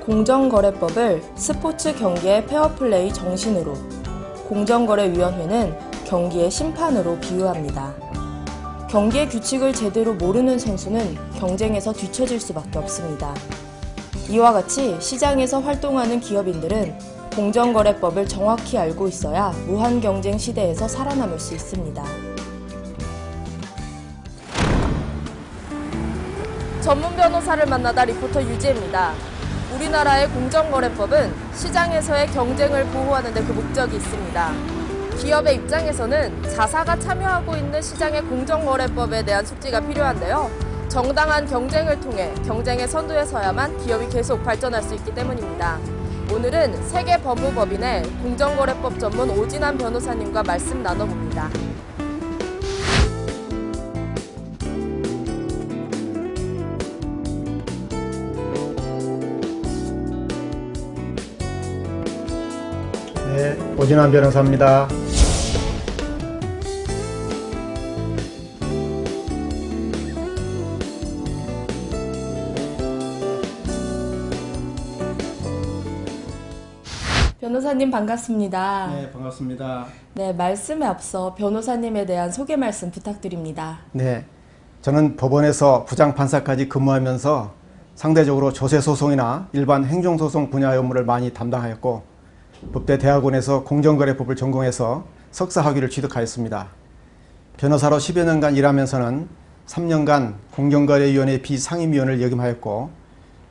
공정거래법을 스포츠 경기의 페어플레이 정신으로, 공정거래위원회는 경기의 심판으로 비유합니다. 경기의 규칙을 제대로 모르는 선수는 경쟁에서 뒤처질 수밖에 없습니다. 이와 같이 시장에서 활동하는 기업인들은 공정거래법을 정확히 알고 있어야 무한 경쟁 시대에서 살아남을 수 있습니다. 전문 변호사를 만나다 리포터 유지입니다. 우리나라의 공정거래법은 시장에서의 경쟁을 보호하는 데 그 목적이 있습니다. 기업의 입장에서는 자사가 참여하고 있는 시장의 공정거래법에 대한 숙지가 필요한데요. 정당한 경쟁을 통해 경쟁의 선두에 서야만 기업이 계속 발전할 수 있기 때문입니다. 오늘은 세계법무법인의 공정거래법 전문 오진환 변호사님과 말씀 나눠봅니다. 네, 오진환 변호사입니다. 변호사님 반갑습니다. 네, 반갑습니다. 네, 말씀에 앞서 변호사님에 대한 소개 말씀 부탁드립니다. 네, 저는 법원에서 부장판사까지 근무하면서 상대적으로 조세소송이나 일반 행정소송 분야 업무를 많이 담당하였고 법대 대학원에서 공정거래법을 전공해서 석사 학위를 취득하였습니다. 변호사로 10여 년간 일하면서는 3년간 공정거래위원회 비상임위원을 역임하였고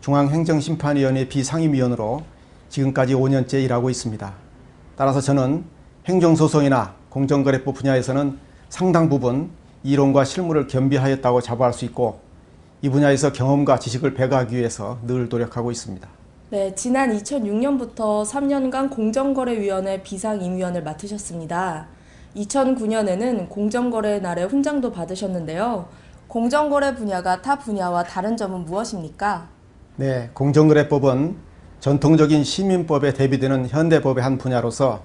중앙행정심판위원회 비상임위원으로 지금까지 5년째 일하고 있습니다. 따라서 저는 행정소송이나 공정거래법 분야에서는 상당 부분 이론과 실무를 겸비하였다고 자부할 수 있고 이 분야에서 경험과 지식을 배가하기 위해서 늘 노력하고 있습니다. 네, 지난 2006년부터 3년간 공정거래위원회 비상임위원을 맡으셨습니다. 2009년에는 공정거래 날의 훈장도 받으셨는데요. 공정거래 분야가 타 분야와 다른 점은 무엇입니까? 네, 공정거래법은 전통적인 시민법에 대비되는 현대법의 한 분야로서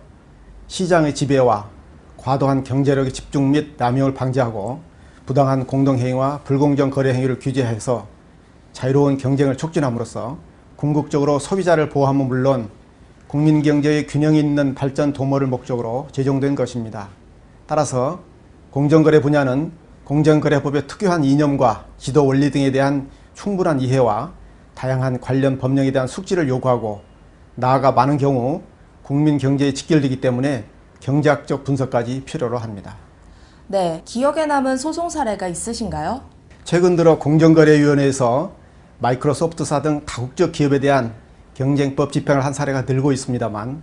시장의 지배와 과도한 경제력의 집중 및 남용을 방지하고 부당한 공동행위와 불공정 거래 행위를 규제해서 자유로운 경쟁을 촉진함으로써 궁극적으로 소비자를 보호함은 물론 국민 경제의 균형 있는 발전 도모를 목적으로 제정된 것입니다. 따라서 공정거래 분야는 공정거래법의 특유한 이념과 지도 원리 등에 대한 충분한 이해와 다양한 관련 법령에 대한 숙지를 요구하고 나아가 많은 경우 국민 경제에 직결되기 때문에 경제학적 분석까지 필요로 합니다. 네, 기억에 남은 소송 사례가 있으신가요? 최근 들어 공정거래위원회에서 마이크로소프트사 등 다국적 기업에 대한 경쟁법 집행을 한 사례가 늘고 있습니다만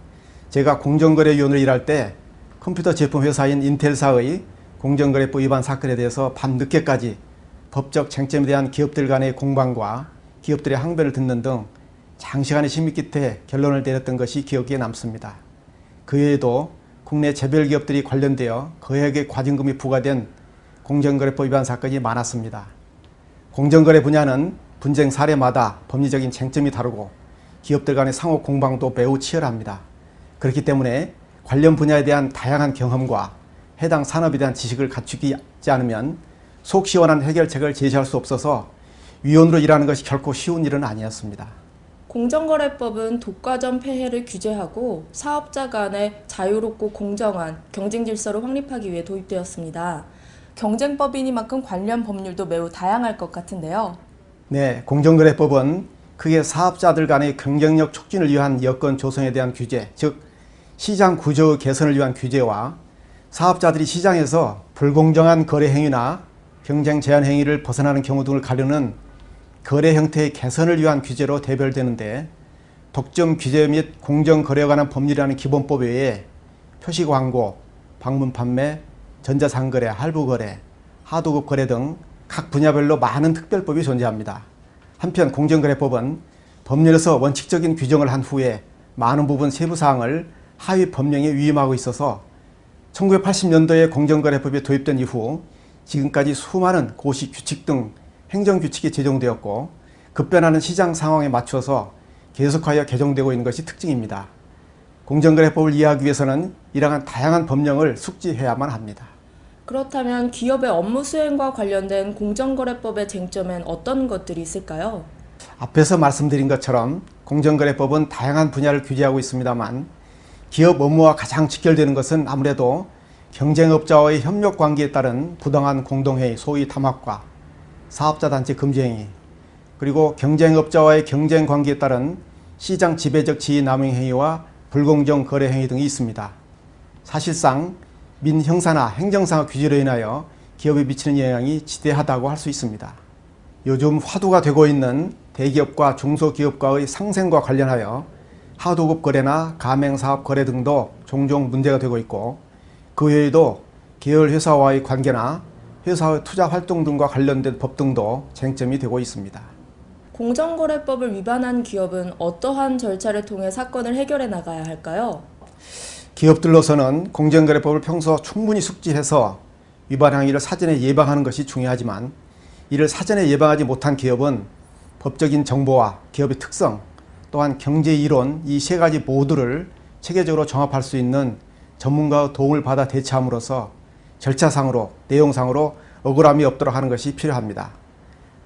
제가 공정거래위원을 일할 때 컴퓨터 제품 회사인 인텔사의 공정거래법 위반 사건에 대해서 밤늦게까지 법적 쟁점에 대한 기업들 간의 공방과 기업들의 항변을 듣는 등 장시간의 심의 끝에 결론을 내렸던 것이 기억에 남습니다. 그 외에도 국내 재별 기업들이 관련되어 거액의 과징금이 부과된 공정거래법 위반 사건이 많았습니다. 공정거래 분야는 분쟁 사례마다 법리적인 쟁점이 다르고 기업들 간의 상호 공방도 매우 치열합니다. 그렇기 때문에 관련 분야에 대한 다양한 경험과 해당 산업에 대한 지식을 갖추지 않으면 속 시원한 해결책을 제시할 수 없어서 위원으로 일하는 것이 결코 쉬운 일은 아니었습니다. 공정거래법은 독과점 폐해를 규제하고 사업자 간의 자유롭고 공정한 경쟁 질서를 확립하기 위해 도입되었습니다. 경쟁법이니만큼 관련 법률도 매우 다양할 것 같은데요. 네, 공정거래법은 크게 사업자들 간의 경쟁력 촉진을 위한 여건 조성에 대한 규제, 즉 시장 구조 개선을 위한 규제와 사업자들이 시장에서 불공정한 거래 행위나 경쟁 제한 행위를 벗어나는 경우 등을 가르는 거래 형태의 개선을 위한 규제로 대별되는데 독점 규제 및 공정 거래에 관한 법률이라는 기본법 외에 표시 광고, 방문 판매, 전자상거래, 할부 거래, 하도급 거래 등 각 분야별로 많은 특별법이 존재합니다. 한편 공정거래법은 법률에서 원칙적인 규정을 한 후에 많은 부분 세부 사항을 하위 법령에 위임하고 있어서 1980년도에 공정거래법이 도입된 이후 지금까지 수많은 고시 규칙 등 행정규칙이 제정되었고 급변하는 시장 상황에 맞춰서 계속하여 개정되고 있는 것이 특징입니다. 공정거래법을 이해하기 위해서는 이러한 다양한 법령을 숙지해야만 합니다. 그렇다면 기업의 업무 수행과 관련된 공정거래법의 쟁점엔 어떤 것들이 있을까요? 앞에서 말씀드린 것처럼 공정거래법은 다양한 분야를 규제하고 있습니다만 기업 업무와 가장 직결되는 것은 아무래도 경쟁업자와의 협력 관계에 따른 부당한 공동회의, 소위 담합과 사업자 단체 금지 행위, 그리고 경쟁업자와의 경쟁 관계에 따른 시장 지배적 지위 남용 행위와 불공정 거래 행위 등이 있습니다. 사실상 민형사나 행정상 규제로 인하여 기업에 미치는 영향이 지대하다고 할 수 있습니다. 요즘 화두가 되고 있는 대기업과 중소기업과의 상생과 관련하여 하도급 거래나 가맹사업 거래 등도 종종 문제가 되고 있고 그 외에도 계열 회사와의 관계나 회사의 투자 활동 등과 관련된 법 등도 쟁점이 되고 있습니다. 공정거래법을 위반한 기업은 어떠한 절차를 통해 사건을 해결해 나가야 할까요? 기업들로서는 공정거래법을 평소 충분히 숙지해서 위반 행위를 사전에 예방하는 것이 중요하지만 이를 사전에 예방하지 못한 기업은 법적인 정보와 기업의 특성 또한 경제 이론 이 세 가지 모두를 체계적으로 종합할 수 있는 전문가의 도움을 받아 대처함으로써 절차상으로 내용상으로 억울함이 없도록 하는 것이 필요합니다.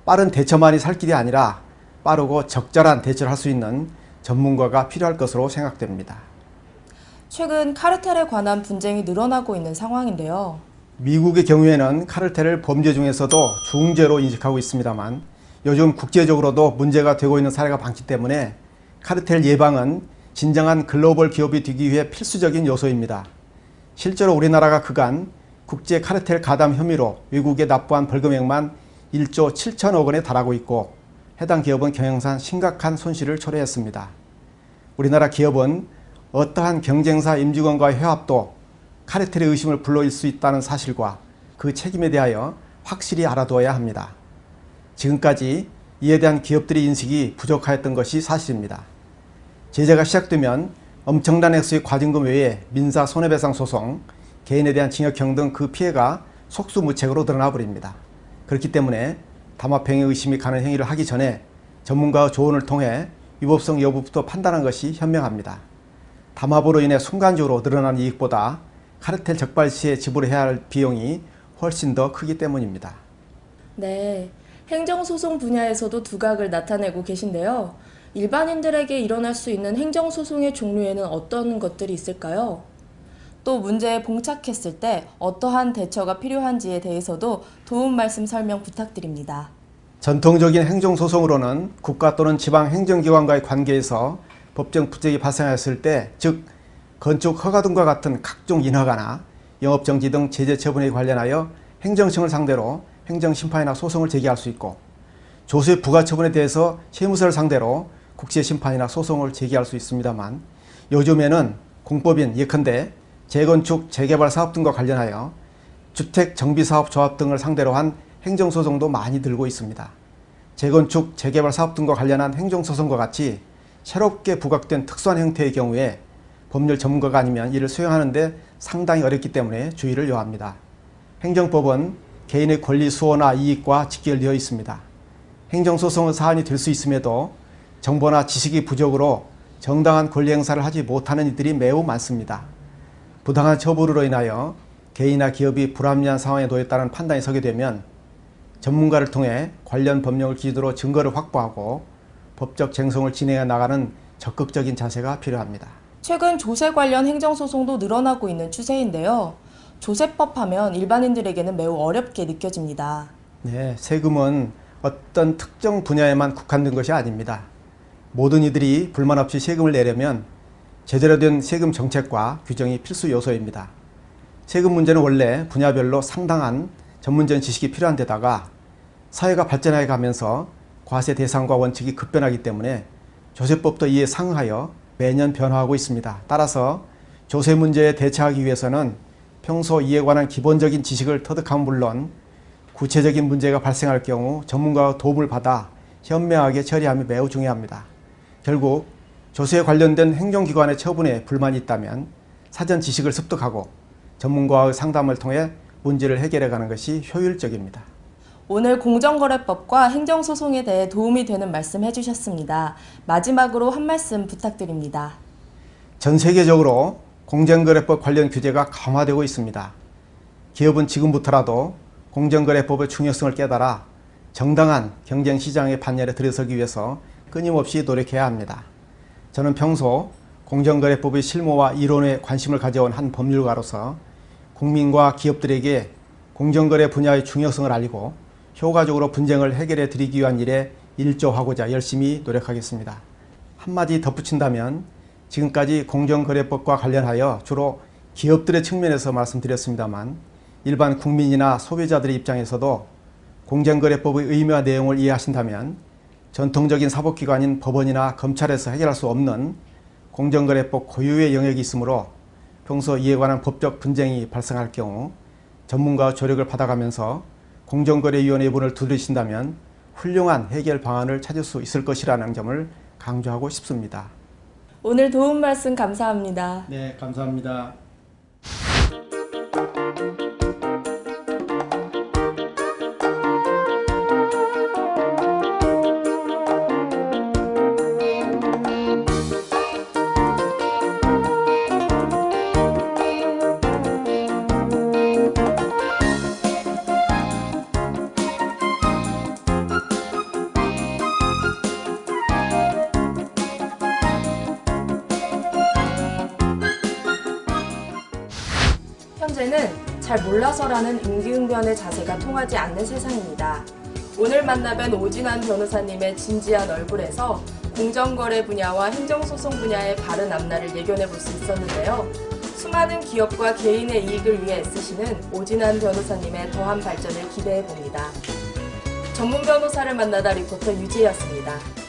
빠른 대처만이 살 길이 아니라 빠르고 적절한 대처를 할 수 있는 전문가가 필요할 것으로 생각됩니다. 최근 카르텔에 관한 분쟁이 늘어나고 있는 상황인데요. 미국의 경우에는 카르텔을 범죄 중에서도 중죄로 인식하고 있습니다만 요즘 국제적으로도 문제가 되고 있는 사례가 많기 때문에 카르텔 예방은 진정한 글로벌 기업이 되기 위해 필수적인 요소입니다. 실제로 우리나라가 그간 국제 카르텔 가담 혐의로 외국에 납부한 벌금액만 1조 7천억 원에 달하고 있고 해당 기업은 경영상 심각한 손실을 초래했습니다. 우리나라 기업은 어떠한 경쟁사 임직원과의 회합도 카르텔의 의심을 불러일 수 있다는 사실과 그 책임에 대하여 확실히 알아두어야 합니다. 지금까지 이에 대한 기업들의 인식이 부족하였던 것이 사실입니다. 제재가 시작되면 엄청난 액수의 과징금 외에 민사 손해배상 소송, 개인에 대한 징역형 등 그 피해가 속수무책으로 드러나 버립니다. 그렇기 때문에 담합행위 의심이 가는 행위를 하기 전에 전문가의 조언을 통해 위법성 여부부터 판단한 것이 현명합니다. 담합으로 인해 순간적으로 늘어난 이익보다 카르텔 적발 시에 지불해야 할 비용이 훨씬 더 크기 때문입니다. 네. 행정소송 분야에서도 두각을 나타내고 계신데요. 일반인들에게 일어날 수 있는 행정소송의 종류에는 어떤 것들이 있을까요? 또 문제에 봉착했을 때 어떠한 대처가 필요한지에 대해서도 도움 말씀 설명 부탁드립니다. 전통적인 행정소송으로는 국가 또는 지방 행정기관과의 관계에서 법정 부적이 발생했을 때, 즉 건축 허가 등과 같은 각종 인허가나 영업정지 등 제재 처분에 관련하여 행정청을 상대로 행정심판이나 소송을 제기할 수 있고 조세 부가처분에 대해서 세무서를 상대로 국세심판이나 소송을 제기할 수 있습니다만 요즘에는 공법인 예컨대 재건축, 재개발 사업 등과 관련하여 주택정비사업조합 등을 상대로 한 행정소송도 많이 들고 있습니다. 재건축, 재개발 사업 등과 관련한 행정소송과 같이 새롭게 부각된 특수한 형태의 경우에 법률 전문가가 아니면 이를 수행하는데 상당히 어렵기 때문에 주의를 요합니다. 행정법은 개인의 권리 수호나 이익과 직결되어 있습니다. 행정소송은 사안이 될 수 있음에도 정보나 지식이 부족으로 정당한 권리 행사를 하지 못하는 이들이 매우 많습니다. 부당한 처벌으로 인하여 개인이나 기업이 불합리한 상황에 놓였다는 판단이 서게 되면 전문가를 통해 관련 법령을 기준으로 증거를 확보하고 법적 쟁송을 진행해 나가는 적극적인 자세가 필요합니다. 최근 조세 관련 행정소송도 늘어나고 있는 추세인데요. 조세법 하면 일반인들에게는 매우 어렵게 느껴집니다. 네, 세금은 어떤 특정 분야에만 국한된 것이 아닙니다. 모든 이들이 불만 없이 세금을 내려면 제대로 된 세금 정책과 규정이 필수 요소입니다. 세금 문제는 원래 분야별로 상당한 전문적인 지식이 필요한 데다가 사회가 발전해 가면서 과세 대상과 원칙이 급변하기 때문에 조세법도 이에 상응하여 매년 변화하고 있습니다. 따라서 조세 문제에 대처하기 위해서는 평소 이에 관한 기본적인 지식을 터득한 물론 구체적인 문제가 발생할 경우 전문가의 도움을 받아 현명하게 처리함이 매우 중요합니다. 결국 조세에 관련된 행정기관의 처분에 불만이 있다면 사전 지식을 습득하고 전문가의 상담을 통해 문제를 해결해 가는 것이 효율적입니다. 오늘 공정거래법과 행정소송에 대해 도움이 되는 말씀 해주셨습니다. 마지막으로 한 말씀 부탁드립니다. 전 세계적으로 공정거래법 관련 규제가 강화되고 있습니다. 기업은 지금부터라도 공정거래법의 중요성을 깨달아 정당한 경쟁 시장의 반열에 들어서기 위해서 끊임없이 노력해야 합니다. 저는 평소 공정거래법의 실무와 이론에 관심을 가져온 한 법률가로서 국민과 기업들에게 공정거래 분야의 중요성을 알리고 효과적으로 분쟁을 해결해 드리기 위한 일에 일조하고자 열심히 노력하겠습니다. 한마디 덧붙인다면 지금까지 공정거래법과 관련하여 주로 기업들의 측면에서 말씀드렸습니다만 일반 국민이나 소비자들의 입장에서도 공정거래법의 의미와 내용을 이해하신다면 전통적인 사법기관인 법원이나 검찰에서 해결할 수 없는 공정거래법 고유의 영역이 있으므로 평소 이에 관한 법적 분쟁이 발생할 경우 전문가 조력을 받아가면서 공정거래위원회 문을 두드리신다면 훌륭한 해결 방안을 찾을 수 있을 것이라는 점을 강조하고 싶습니다. 오늘 도움 말씀 감사합니다. 네, 감사합니다. 현재는 잘 몰라서라는 임기응변의 자세가 통하지 않는 세상입니다. 오늘 만나뵌 오진환 변호사님의 진지한 얼굴에서 공정거래 분야와 행정소송 분야의 바른 앞날을 예견해 볼 수 있었는데요. 수많은 기업과 개인의 이익을 위해 애쓰시는 오진환 변호사님의 더한 발전을 기대해 봅니다. 전문 변호사를 만나다 리포터 유지였습니다.